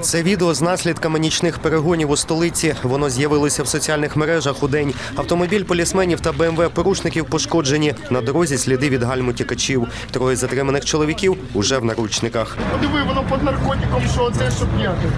Це відео з наслідками нічних перегонів у столиці. Воно з'явилося в соціальних мережах у день. Автомобіль полісменів та БМВ порушників пошкоджені. На дорозі сліди від гальму тікачів. Троє затриманих чоловіків уже в наручниках. Подиви, воно під наркотиком, що оце, що п'яти.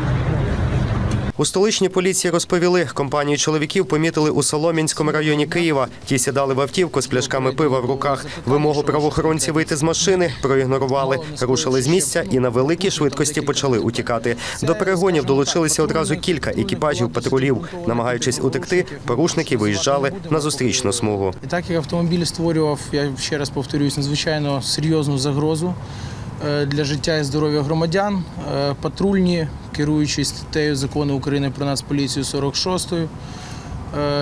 У столичній поліції розповіли, компанію чоловіків помітили у Солом'янському районі Києва. Ті сідали в автівку з пляшками пива в руках. Вимогу правоохоронців вийти з машини проігнорували, рушили з місця і на великій швидкості почали утікати. До перегонів долучилися одразу кілька екіпажів патрулів. Намагаючись утекти, порушники виїжджали на зустрічну смугу. І так як автомобіль створював, я ще раз повторюсь, надзвичайно серйозну загрозу для життя і здоров'я громадян, е, патрульні, керуючись статтею закону України про нацполіцію 46 е,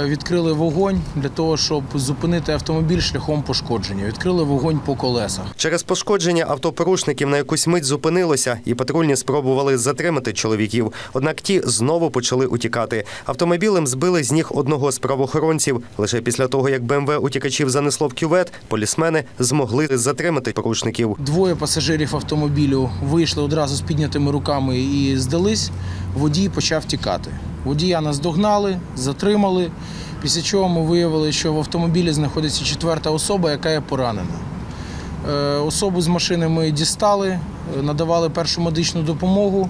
відкрили вогонь для того, щоб зупинити автомобіль шляхом пошкодження. Відкрили вогонь по колесах. Через пошкодження автопорушників на якусь мить зупинилося, і патрульні спробували затримати чоловіків. Однак ті знову почали утікати. Автомобілем збили з ніг одного з правоохоронців. Лише після того, як БМВ утікачів занесло в кювет, полісмени змогли затримати порушників. Двоє пасажирів автомобілю вийшли одразу з піднятими руками і здались. Водій почав тікати. Водія наздогнали, затримали. Після чого ми виявили, що в автомобілі знаходиться четверта особа, яка є поранена. Е, Особу з машини ми дістали, е, надавали першу медичну допомогу,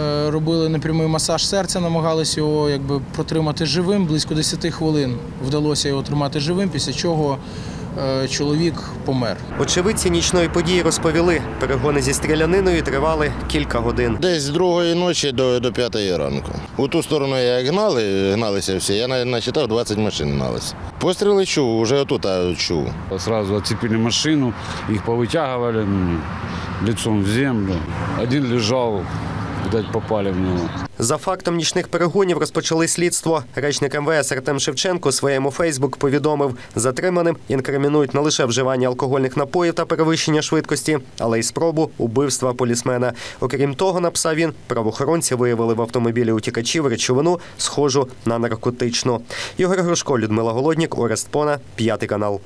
е, робили непрямий масаж серця, намагалися його якби, протримати живим. Близько 10 хвилин вдалося його тримати живим, після чого чоловік помер. Очевидці нічної події розповіли, перегони зі стріляниною тривали кілька годин. Десь з другої ночі до, до п'ятої ранку. У ту сторону як гнали, гналися всі, я на- начитав 20 машин гналися. Постріли чув, уже отут а, чув. Сразу оцепили машину, их повытягивали ну, лицом в землю. Один лежал, видать, попали в него. За фактом нічних перегонів розпочали слідство. Речник МВС Артем Шевченко своєму Фейсбук повідомив, затриманим інкримінують не лише вживання алкогольних напоїв та перевищення швидкості, але й спробу убивства полісмена. Окрім того, написав він, правоохоронці виявили в автомобілі утікачів речовину, схожу на наркотичну. Ігор Грушко, Людмила Голоднік, Орест Пона, п'ятий канал.